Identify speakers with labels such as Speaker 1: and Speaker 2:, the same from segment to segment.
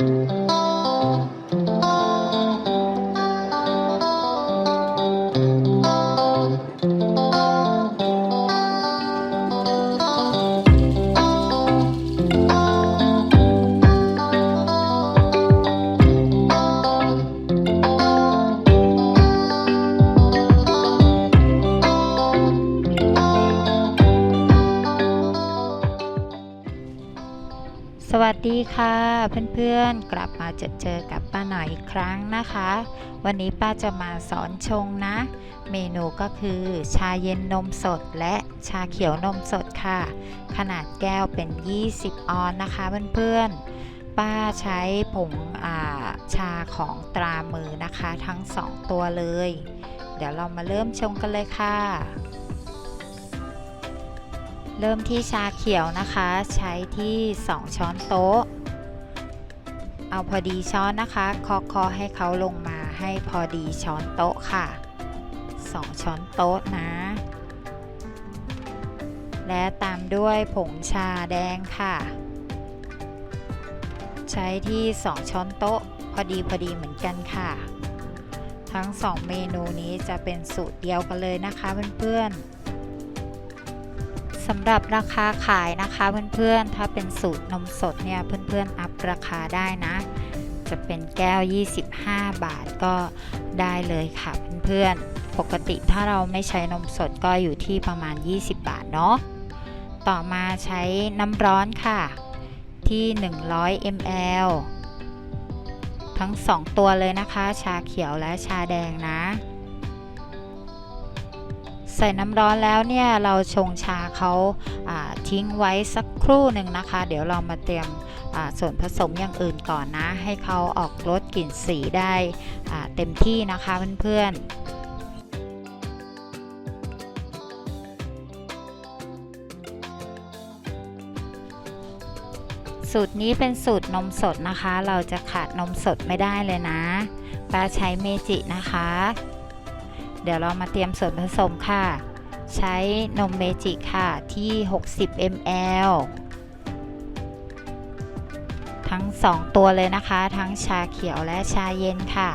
Speaker 1: Thank you. สวัสดีค่ะเพื่อนๆกลับมาเจอเจอกับป้าหน่อยอีกครั้งนะคะ วันนี้ป้าจะมาสอนชงนะ เมนูก็คือชาเย็นนมสดและชาเขียวนมสดค่ะ ขนาดแก้วเป็น 20 ออนนะคะเพื่อนๆ ป้าใช้ผงอ่าชาของตรามือนะคะ ทั้ง 2 ตัวเลย เดี๋ยวเรามาเริ่มชงกันเลยค่ะ เริ่มที่ชาเขียวนะคะ ใช้ที่ 2 ช้อนโต๊ะ เอาพอดีช้อนนะคะเคาะคาะให้เขาลงมาให้พอดีช้อนโต๊ะค่ะ 2 ช้อนโต๊ะนะ และตามด้วยผงชาแดงค่ะ ใช้ที่ 2 ช้อนโต๊ะ พอดีพอดีเหมือนกันค่ะ ทั้ง 2 เมนูนี้จะเป็นสูตรเดียวกันเลยนะคะเพื่อนๆ สำหรับราคาขายนะคะเพื่อนๆ ถ้าเป็นสูตรนมสดเนี่ยเพื่อนๆ อัพราคาได้นะ จะเป็นแก้ว 25 บาทก็ได้เลยค่ะเพื่อนๆ ปกติถ้าเราไม่ใช้นมสดก็อยู่ที่ประมาณ 20 บาทเนาะ ต่อมาใช้น้ำร้อนค่ะ ที่ 100 ml ทั้ง 2 ตัวเลยนะคะ ชาเขียวและชาแดงนะ ใส่น้ำร้อนแล้วเนี่ยเราชงชาเขาาทิ้งไว้สักครู่หนึ่งนะคะ เดี๋ยวเรามาเตรียมส่วนผสมอย่างอื่นก่อนนะ ให้เขาออกรสกลิ่นสีได้เต็มที่นะคะเพื่อนๆสูตรนี้เป็นสูตรนมสดนะคะ เราจะขาดนมสดไม่ได้เลยนะ ปลาใช้เมจินะคะ เดี๋ยวเรามาเตรียมส่วนผสมค่ะ ใช้นมเมจิค่ะที่ 60 ml ทั้ง 2 ตัวเลยนะคะ ทั้งชาเขียวและชาเย็นค่ะ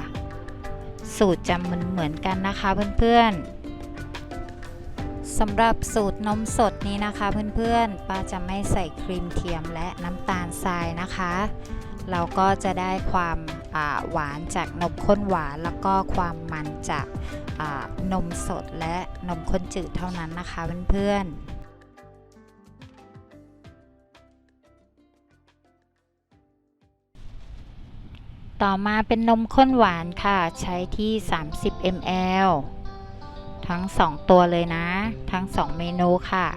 Speaker 1: สูตรจะเหมือนเหมือนกันนะคะเพื่อนๆสำหรับสูตรนมสดนี้นะคะเพื่อนๆป้าจะไม่ใส่ครีมเทียมและน้ำตาลทรายนะคะ เราก็จะได้ความหวานจากนมข้นหวานแล้วก็ความมันจาก นมสดและนมข้นจืดเท่านั้นนะคะเพื่อนๆต่อมาเป็นนมข้นหวานค่ะ ใช้ที่ 30 ml ทั้ง 2 ตัวเลยนะ ทั้ง 2 เมนูค่ะ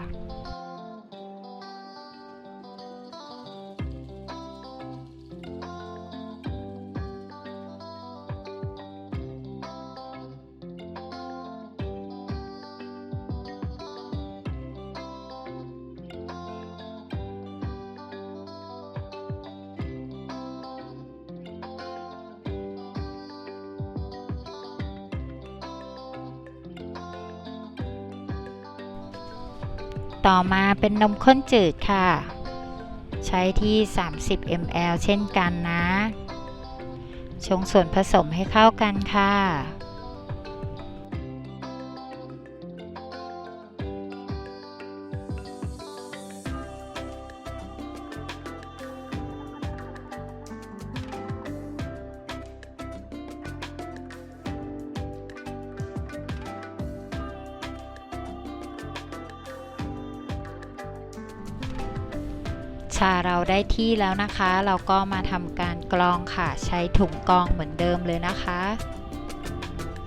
Speaker 1: ต่อมาเป็นนมข้นจืดค่ะ ใช้ที่ 30 ml เช่นกันนะ ชงส่วนผสมให้เข้ากันค่ะ ชาเราได้ที่แล้วนะคะ เราก็มาทำการกรองค่ะ ใช้ถุงกรองเหมือนเดิมเลยนะคะ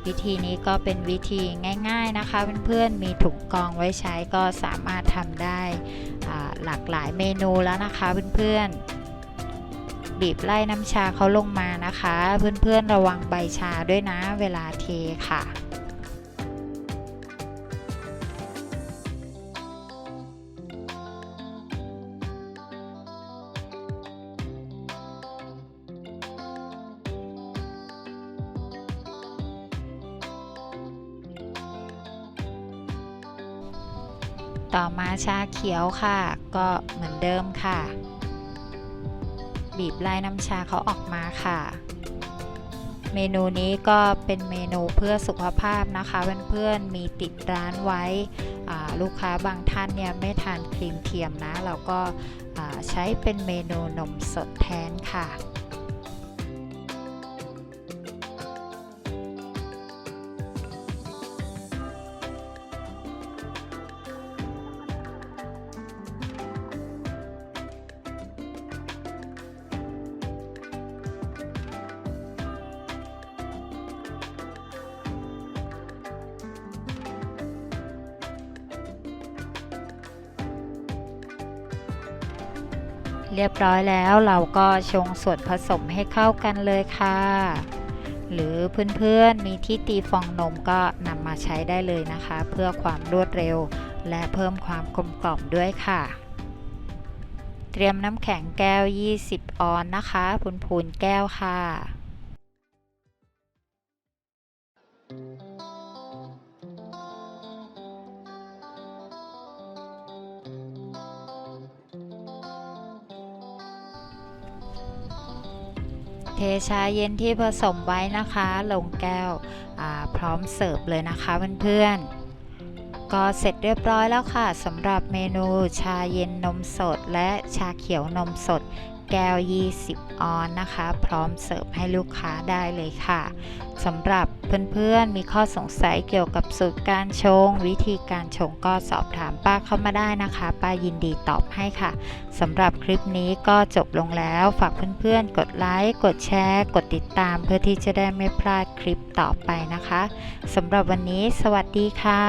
Speaker 1: วิธีนี้ก็เป็นวิธีง่าย ๆนะคะ เพื่อนๆ มีถุงกรองไว้ใช้ก็สามารถทำได้หลากหลายเมนูแล้วนะคะเพื่อนๆ บีบไล่น้ำชาเขาลงมานะคะ เพื่อนๆระวังใบชาด้วยนะเวลาเทค่ะ ต่อมาชาเขียวค่ะ ก็เหมือนเดิมค่ะ บีบไล่น้ำชาเขาออกมาค่ะ เมนูนี้ก็เป็นเมนูเพื่อสุขภาพนะคะ เพื่อนๆมีติดร้านไว้ลูกค้าบางท่านเนี่ยไม่ทานครีมเทียมนะ เราก็ใช้เป็นเมนูนมสดแทนค่ะ เรียบร้อยแล้วเราก็ชงส่วนผสมให้เข้ากันเลยค่ะ หรือเพื่อนๆมีที่ตีฟองนมก็นำมาใช้ได้เลยนะคะ เพื่อความรวดเร็ว และเพิ่มความกลมกล่อมด้วยค่ะ เตรียมน้ำแข็งแก้ว 20 ออนนะคะพูนๆแก้วค่ะเท ชาเย็นที่ผสมไว้นะคะ ลงแก้วพร้อมเสิร์ฟเลยนะคะเพื่อนๆก็เสร็จเรียบร้อยแล้วค่ะสำหรับเมนูชาเย็นนมสดและชาเขียวนมสดแก้ว 20 ออนนะคะ พร้อมเสิร์ฟให้ลูกค้าได้เลยค่ะสำหรับเพื่อนๆ มีข้อสงสัยเกี่ยวกับสูตรการชง วิธีการชงก็สอบถามป้าเข้ามาได้นะคะ ป้ายินดีตอบให้ค่ะสำหรับคลิปนี้ก็จบลงแล้วฝากเพื่อนๆ กดไลค์กดแชร์ กดติดตาม เพื่อที่จะได้ไม่พลาดคลิปต่อไปนะคะสำหรับวันนี้สวัสดีค่ะ